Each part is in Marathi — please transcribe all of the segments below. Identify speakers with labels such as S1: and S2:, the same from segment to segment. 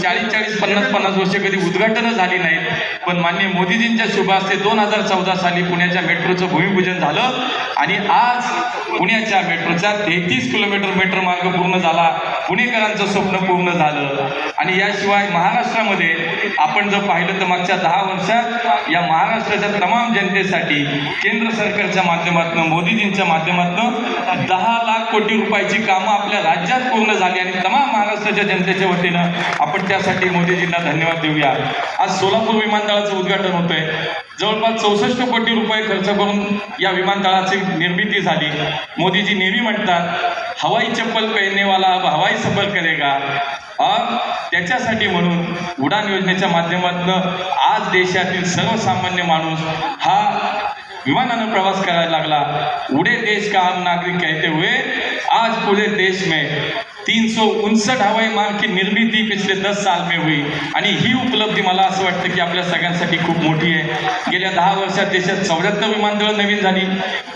S1: चाळीस चाळीस पन्नास पन्नास वर्ष कधी उद्घाटनं झाली नाहीत. पण मान्य मोदीजींच्या शुभ हस्ते दोन हजार चौदा साली पुण्याच्या मेट्रोचं भूमिपूजन झालं. आणि आज पुण्याच्या मेट्रोचा तेहतीस किलोमीटर मेट्रो मार्ग पूर्ण झाला. पुणेकरांचं स्वप्न पूर्ण झालं. आणि याशिवाय महाराष्ट्रामध्ये आपण जर पाहिलं तर मागच्या दहा वर्षात या महाराष्ट्राच्या तमाम जनतेसाठी केंद्र सरकारच्या माध्यमातून मोदीजींच्या माध्यमातून दहा लाख कोटी रुपयाची कामं आपल्या राज्यात पूर्ण झाली आणि तमाम महाराष्ट्राच्या जनतेच्या वतीनं आपण त्यासाठी मोदीजींना धन्यवाद देऊया. आज सोलापूर विमानतळाचं उद्घाटन होतंय. जवळपास चौसष्ट कोटी रुपये खर्च करून या विमानतळाची निर्मिती झाली. मोदीजी नेहमी म्हणतात हवाई चप्पल पहनेवाला हवाई सफल करेगा. त्याच्यासाठी म्हणून उडान योजनेच्या माध्यमातून आज देशातील सर्वसामान्य माणूस हा विमानानं प्रवास करायला लागला. उडे देश का आम नागरिक कहते हुए आज पूरे देश में तीन सौ उनसठ हवाई मार्ग की निर्मिती पिछले दस साल में हुई. आणि ही उपलब्धी मला असं वाटतं की आपल्या सगळ्यांसाठी खूप मोठी आहे. गेल्या दहा वर्षात देशात चौऱ्याहत्तर विमानतळ नवीन झाली.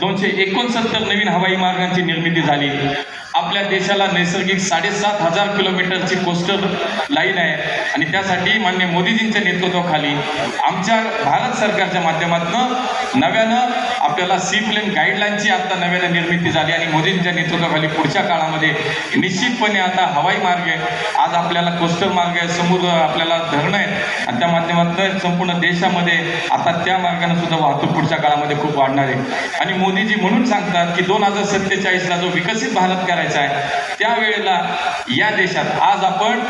S1: दोनशे एकोणसत्तर नवीन हवाई मार्गांची निर्मिती झाली. आपल्या देशाला नैसर्गिक साडेसात हजार किलोमीटरची कोस्टर लाईन आहे. आणि त्यासाठी मान्य मोदीजींच्या नेतृत्वाखाली आमच्या भारत सरकारच्या माध्यमातून नव्यानं आपल्याला सी प्लेन गाईडलाईनची आता नव्यानं निर्मिती झाली आणि मोदींच्या नेतृत्वाखाली पुढच्या काळामध्ये निश्चितपणे आता हवाई मार्ग आहे. आज आपल्याला कोस्टर मार्ग आहे समुद्र आपल्याला धरणं आहे आणि त्या माध्यमातून संपूर्ण देशामध्ये आता त्या मार्गाने सुद्धा वाहतूक पुढच्या काळामध्ये खूप वाढणार आहे. आणि मोदीजी म्हणून सांगतात की दोन हजार सत्तेचाळीसला जो विकसित भारत करायचा आहे. त्यावेळेला या देशात आज आपण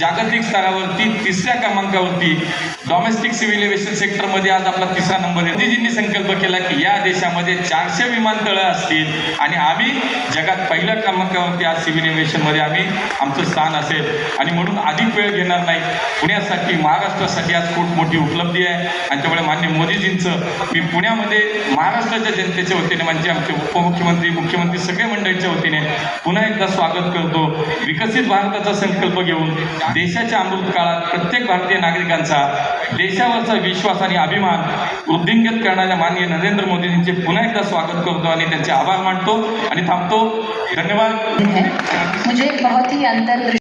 S1: जागतिक स्तरावरती तिसऱ्या क्रमांकावरती डॉमेस्टिक सिव्हिल एव्हिएशन सेक्टरमध्ये आज आपला तिसरा नंबर आहे. मोदीजींनी संकल्प केला की या देशामध्ये चारशे विमानतळं असतील आणि आम्ही जगात पहिल्या क्रमांकावरती आज सिव्हिल एव्हिएशनमध्ये आम्ही आमचं स्थान असेल. आणि म्हणून अधिक वेळ घेणार नाही. पुण्यासाठी महाराष्ट्रासाठी आज खूप मोठी उपलब्धी आहे. आणि त्यामुळे मान्य मोदीजींचं मी पुण्यामध्ये महाराष्ट्राच्या जनतेच्या वतीने म्हणजे आमचे उपमुख्यमंत्री मुख्यमंत्री सगळे मंडळीच्या वतीने पुन्हा एकदा स्वागत करतो. विकसित भारताचा संकल्प घेऊन देशाच्या अमृत काळात प्रत्येक भारतीय नागरिकांचा देशावरचा विश्वास आणि अभिमान वृद्धिंगत करणाऱ्या माननीय नरेंद्र मोदींचे पुन्हा एकदा स्वागत करतो आणि त्यांचे आभार मानतो आणि थांबतो. धन्यवाद.
S2: मुझे बहुत ही अंतर्दृष्टि